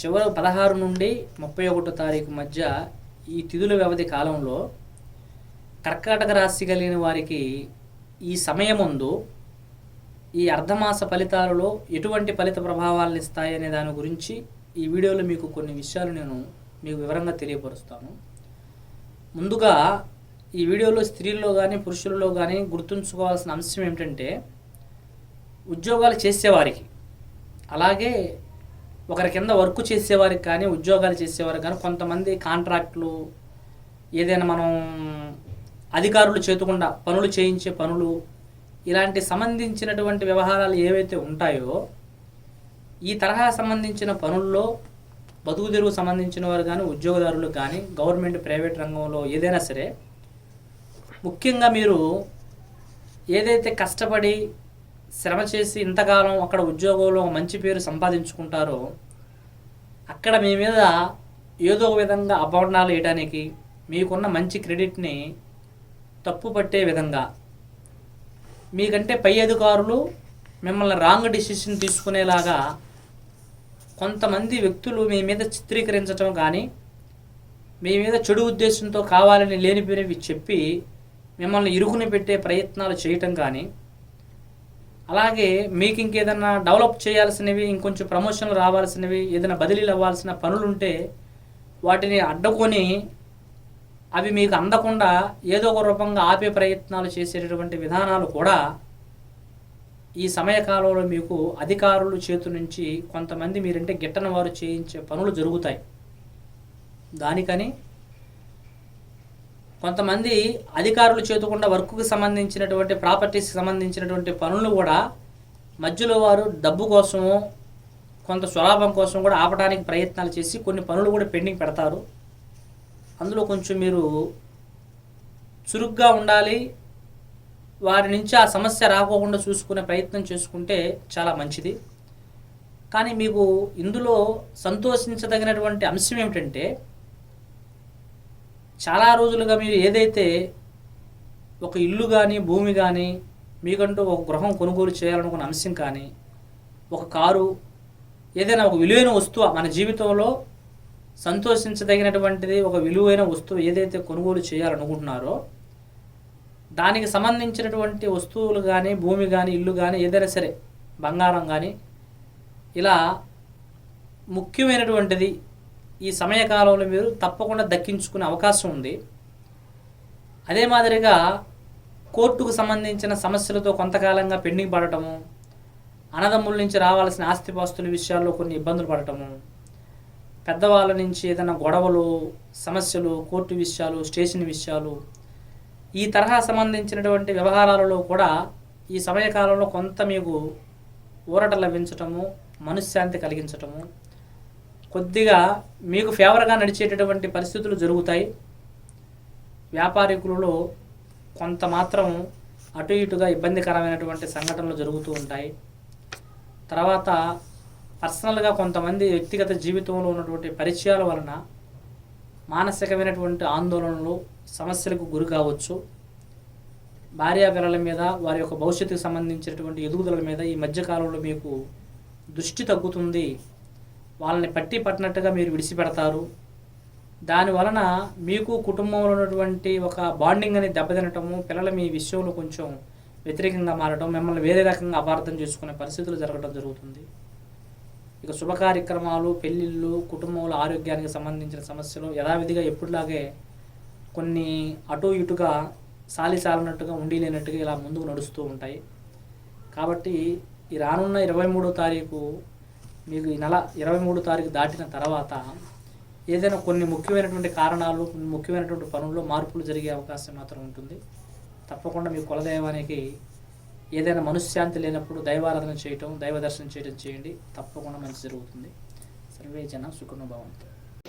చివరి పదహారు నుండి ముప్పై ఒకటో తారీఖు మధ్య ఈ తిథుల వ్యవధి కాలంలో కర్కాటక రాశి కలిగిన వారికి ఈ సమయముందు ఈ అర్ధమాస ఫలితాలలో ఎటువంటి ఫలిత ప్రభావాలను ఇస్తాయనే దాని గురించి ఈ వీడియోలో మీకు కొన్ని విషయాలు నేను మీకు వివరంగా తెలియపరుస్తాను. ముందుగా ఈ వీడియోలో స్త్రీల్లో కానీ పురుషులలో కానీ గుర్తుంచుకోవాల్సిన అంశం ఏమిటంటే ఉద్యోగాలు చేసేవారికి అలాగే ఒకరి కింద వర్క్ చేసేవారికి కానీ ఉద్యోగాలు చేసేవారికి కానీ కొంతమంది కాంట్రాక్టులు ఏదైనా మనం అధికారులు చేతుకుండా పనులు చేయించే పనులు ఇలాంటి సంబంధించినటువంటి వ్యవహారాలు ఏవైతే ఉంటాయో ఈ తరహా సంబంధించిన పనుల్లో బతుకు తెరువు సంబంధించిన వారు కానీ ఉద్యోగదారులు కానీ గవర్నమెంట్ ప్రైవేట్ రంగంలో ఏదైనా సరే ముఖ్యంగా మీరు ఏదైతే కష్టపడి శ్రమ చేసి ఇంతకాలం అక్కడ ఉద్యోగంలో మంచి పేరు సంపాదించుకుంటారో అక్కడ మీ మీద ఏదో ఒక విధంగా అభవర్ణాలు వేయడానికి మీకున్న మంచి క్రెడిట్ని తప్పు పట్టే విధంగా. మీకంటే పై అధికారులు మిమ్మల్ని రాంగ్ డిసిషన్ తీసుకునేలాగా కొంతమంది వ్యక్తులు మీ మీద చిత్రీకరించడం కానీ మీ మీద చెడు ఉద్దేశంతో కావాలని లేనిపోయినవి చెప్పి మిమ్మల్ని ఇరుకుని పెట్టే ప్రయత్నాలు చేయటం కానీ అలాగే మీకు ఇంకేదన్నా డెవలప్ చేయాల్సినవి ఇంకొంచెం ప్రమోషన్లు రావాల్సినవి ఏదైనా బదిలీలు అవ్వాల్సిన పనులుంటే వాటిని అడ్డుకొని అవి మీకు అందకుండా ఏదో ఒక రూపంగా ఆపే ప్రయత్నాలు చేసేటటువంటి విధానాలు కూడా ఈ సమయకాలంలో మీకు అధికారులు చేతి నుంచి కొంతమంది మీరంటే గిట్టని వారు చేయించే పనులు జరుగుతాయి. దానికని కొంతమంది అధికారులు చేతుకుండా వర్క్కి సంబంధించినటువంటి ప్రాపర్టీస్కి సంబంధించినటువంటి పనులు కూడా మధ్యలో వారు డబ్బు కోసము కొంత స్వలాభం కోసం కూడా ఆపడానికి ప్రయత్నాలు చేసి కొన్ని పనులు కూడా పెండింగ్ పెడతారు. అందులో కొంచెం మీరు చురుగ్గా ఉండాలి. వారి నుంచి ఆ సమస్య రాకోకుండా చూసుకునే ప్రయత్నం చేసుకుంటే చాలా మంచిది. కానీ మీకు ఇందులో సంతోషించదగినటువంటి అంశం ఏమిటంటే చాలా రోజులుగా మీరు ఏదైతే ఒక ఇల్లు కానీ భూమి కానీ మీకంటూ ఒక గృహం కొనుగోలు చేయాలనుకున్న అంశం కానీ ఒక కారు ఏదైనా ఒక విలువైన వస్తువు మన జీవితంలో సంతోషించదగినటువంటిది ఒక విలువైన వస్తువు ఏదైతే కొనుగోలు చేయాలనుకుంటున్నారో దానికి సంబంధించినటువంటి వస్తువులు కానీ భూమి కానీ ఇల్లు కానీ ఏదైనా సరే బంగారం కానీ ఇలా ముఖ్యమైనటువంటిది ఈ సమయకాలంలో మీరు తప్పకుండా దక్కించుకునే అవకాశం ఉంది. అదే మాదిరిగా కోర్టుకు సంబంధించిన సమస్యలతో కొంతకాలంగా పెండింగ్ పడటము అన్నదమ్ముల నుంచి రావాల్సిన ఆస్తిపాస్తుల విషయాల్లో కొన్ని ఇబ్బందులు పడటము పెద్దవాళ్ళ నుంచి ఏదైనా గొడవలు సమస్యలు కోర్టు విషయాలు స్టేషన్ విషయాలు ఈ తరహా సంబంధించినటువంటి వ్యవహారాలలో కూడా ఈ సమయకాలంలో కొంత మీకు ఊరట లభించటము మనశ్శాంతి కలిగించటము కొద్దిగా మీకు ఫేవర్గా నడిచేటటువంటి పరిస్థితులు జరుగుతాయి. వ్యాపారికులలో కొంత మాత్రం అటు ఇటుగా ఇబ్బందికరమైనటువంటి సంఘటనలు జరుగుతూ ఉంటాయి. తర్వాత పర్సనల్గా కొంతమంది వ్యక్తిగత జీవితంలో ఉన్నటువంటి పరిచయాల వలన మానసికమైనటువంటి ఆందోళనలు సమస్యలకు గురి కావచ్చు. భార్యా పిల్లల మీద వారి యొక్క భవిష్యత్తుకు సంబంధించినటువంటి ఎదుగుదల మీద ఈ మధ్యకాలంలో మీకు దృష్టి తగ్గుతుంది. వాళ్ళని పట్టి పట్టినట్టుగా మీరు విడిచిపెడతారు. దాని వలన మీకు కుటుంబంలో ఉన్నటువంటి ఒక బాండింగ్ అనేది దెబ్బతినటము పిల్లల మీ విషయంలో కొంచెం వ్యతిరేకంగా మారడం మిమ్మల్ని వేరే రకంగా అపార్థం చేసుకునే పరిస్థితులు జరగడం జరుగుతుంది. ఇక శుభ కార్యక్రమాలు పెళ్ళిళ్ళు కుటుంబంలో ఆరోగ్యానికి సంబంధించిన సమస్యలు యథావిధిగా ఎప్పుడులాగే కొన్ని అటు ఇటుగా సాలిసాలినట్టుగా ఉండి లేనట్టుగా ఇలా ముందుకు నడుస్తూ ఉంటాయి. కాబట్టి ఈ రానున్న ఇరవై మూడో తారీఖు మీకు ఈ నెల ఇరవై మూడు తారీఖు దాటిన తర్వాత ఏదైనా కొన్ని ముఖ్యమైనటువంటి కారణాలు కొన్ని ముఖ్యమైనటువంటి పనుల్లో మార్పులు జరిగే అవకాశం మాత్రం ఉంటుంది. తప్పకుండా మీ కులదైవానికి ఏదైనా మనశ్శాంతి లేనప్పుడు దైవారాధన చేయటం దైవ దర్శనం చేయటం చేయండి. తప్పకుండా మంచి జరుగుతుంది. సర్వే జన సుఖనుభవంతో.